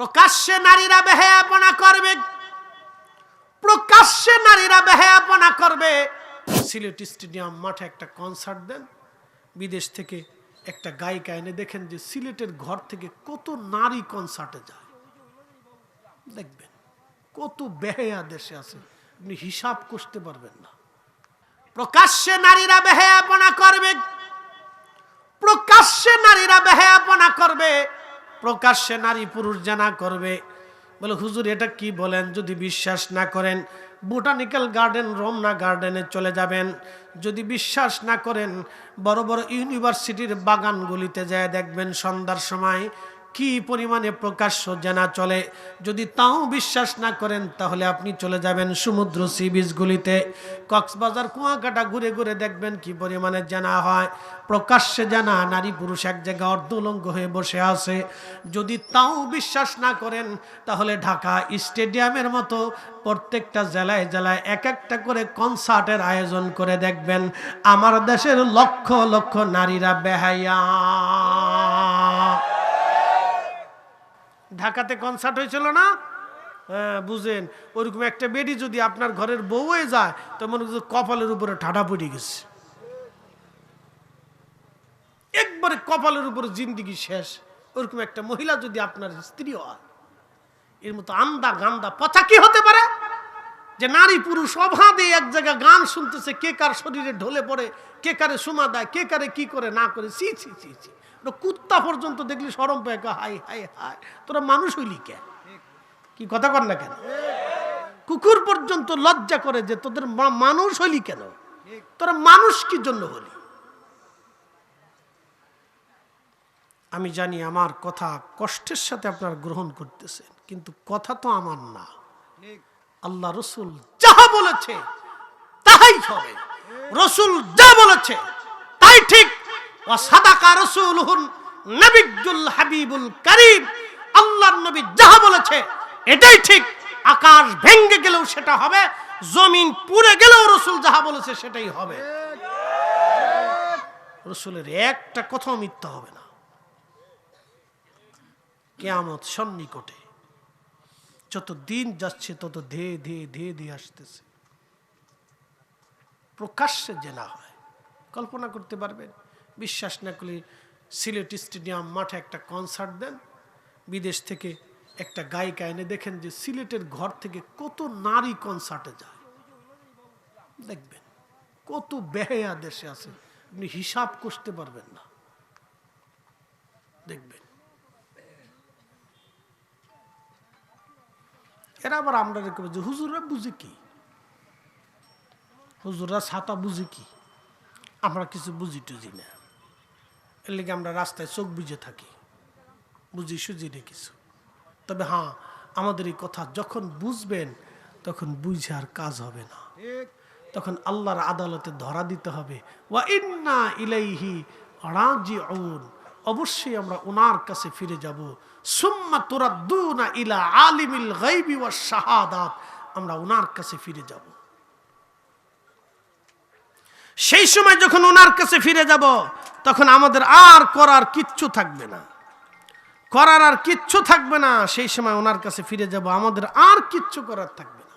প্রকাশ্যে নারীরা বেহায়াপনা করবে। প্রকাশ্যে নারীরা বেহায়াপনা করবে। সিলেট স্টেডিয়াম মাঠে একটা কনসার্ট দেন। বিদেশ থেকে একটা গায়িকা এনে দেখেন যে সিলেটের ঘর থেকে কত নারী কনসার্টে যায়। দেখবেন, কত বেহায়া দেশে আছে। আপনি হিসাব করতে পারবেন না। প্রকাশ্যে নারীরা বেহায়াপনা করবে। প্রকাশ্যে নারীরা বেহায়াপনা করবে। প্রকাশ্যে নারী পুরুষ জানা করবে। বলে, হুজুর, এটা কি বলেন? যদি বিশ্বাস না করেন, বোটানিক্যাল গার্ডেন, রমনা গার্ডেনে চলে যাবেন। যদি বিশ্বাস না করেন, বড় বড় ইউনিভার্সিটির বাগানগুলিতে যায় দেখবেন সন্ধ্যার সময় কি পরিমাণে প্রকাশ্য জানা চলে? যদি তাও বিশ্বাস না করেন, তাহলে আপনি চলে যাবেন সমুদ্র সি বিচগুলিতে কক্সবাজার কুয়াকাটা ঘুরে ঘুরে দেখবেন কি পরিমাণে জানা হয়। প্রকাশ্যে জানা নারী পুরুষ এক জায়গায় অর্ধলঙ্গ হয়ে বসে আছে। যদি তাও বিশ্বাস না করেন, তাহলে ঢাকা স্টেডিয়ামের মতো প্রত্যেকটা জেলায় জেলায় এক একটা করে কনসার্টের আয়োজন করে দেখবেন। আমার দেশের লক্ষ লক্ষ নারীরা বেহাইয়া ঢাকাতে কনসার্ট হয়েছিল না? হ্যাঁ বুঝেন। ওরকম একটা বেডি যদি আপনার ঘরের বউ হয়ে যায়, তো মনে করছে কপালের উপরে ঠাডা পড়ে গেছে। একবারে কপালের উপরে জিন্দিগি শেষ। ওরকম একটা মহিলা যদি আপনার স্ত্রী হয়, এর মতো আন্দা গান্দা পচা কি হতে পারে? যে নারী পুরুষ অভাবে এক জায়গায় গান শুনতেছে, কে কার শরীরে ঢলে পড়ে, কে কারে সুমা দেয়, কে কারে কি করে, না করে সি সি সি সি কুত্তা পর্যন্ত দেখলি সরম পেয়ে হাই হাই হাই তোরা মানুষ হইলি কে? কি কথা কর না কেন? কুকুর পর্যন্ত লজ্জা করে যে তোদের মানুষ হইলি কেন? তোরা মানুষ কি জন্য হলি? আমি জানি আমার কথা কষ্টের সাথে আপনার গ্রহণ করতেছেন, কিন্তু কথা তো আমার না। আল্লাহ রসুল যাহা বলেছে তাহাই হবে। রসুল যা বলেছে তাই ঠিক। ও সাদাকা রসুল হুন হাবিবুল করিম। আল্লাহর নবী যাহা বলেছে এটাই ঠিক। আকাশ ভেঙ্গে গেলেও সেটা হবে, জমিন পুড়ে গেলেও রসুল যাহা বলেছে সেটাই হবে। রসুলের একটা কথাও মিথ্যা হবে না। কেয়ামত সন্নিকটে যত দিন যাচ্ছে তত ধেয়ে ধেয়ে ধেয়ে ধেয়ে আসতেছে। প্রকাশ্যে জেনা হয়। কল্পনা করতে পারবেন, বিশ্বাস না করলে সিলেট স্টেডিয়াম মাঠে একটা কনসার্ট দেন, বিদেশ থেকে একটা গায়িকা এনে দেখেন যে সিলেটের ঘর থেকে কত নারী কনসার্টে যায়। দেখবেন, কত বেহায়া দেশে আছে, আপনি হিসাব করতে পারবেন না। দেখবেন এরা আবার আমরা রেখে যে হুজুররা বুঝে কি? হুজুররা ছাতা বুঝে কি? আমরা কিছু বুঝি টুঝি না। এর লেগে আমরা রাস্তায় চোখ বুঝে থাকি। বুঝি সুঝি না কিছু। তবে হ্যাঁ আমাদের এই কথা যখন বুঝবেন, তখন বুঝে আর কাজ হবে না। তখন আল্লাহর আদালতে ধরা দিতে হবে। ওয়া ইন্না ইলাইহি রাজিউন। অবশ্যই আমরা ওনার কাছে ফিরে যাব। সুম্মা তুরাদ্দুনা ইলা আলিমিল গায়বি ওয়াশ শাহাদাত। আমরা ওনার কাছে ফিরে যাব। সেই সময় যখন ওনার কাছে ফিরে যাব, তখন আমাদের আর করার কিচ্ছু থাকবে না। করার আর কিচ্ছু থাকবে না, সেই সময় ওনার কাছে ফিরে যাব। আমাদের আর কিচ্ছু করার থাকবে না।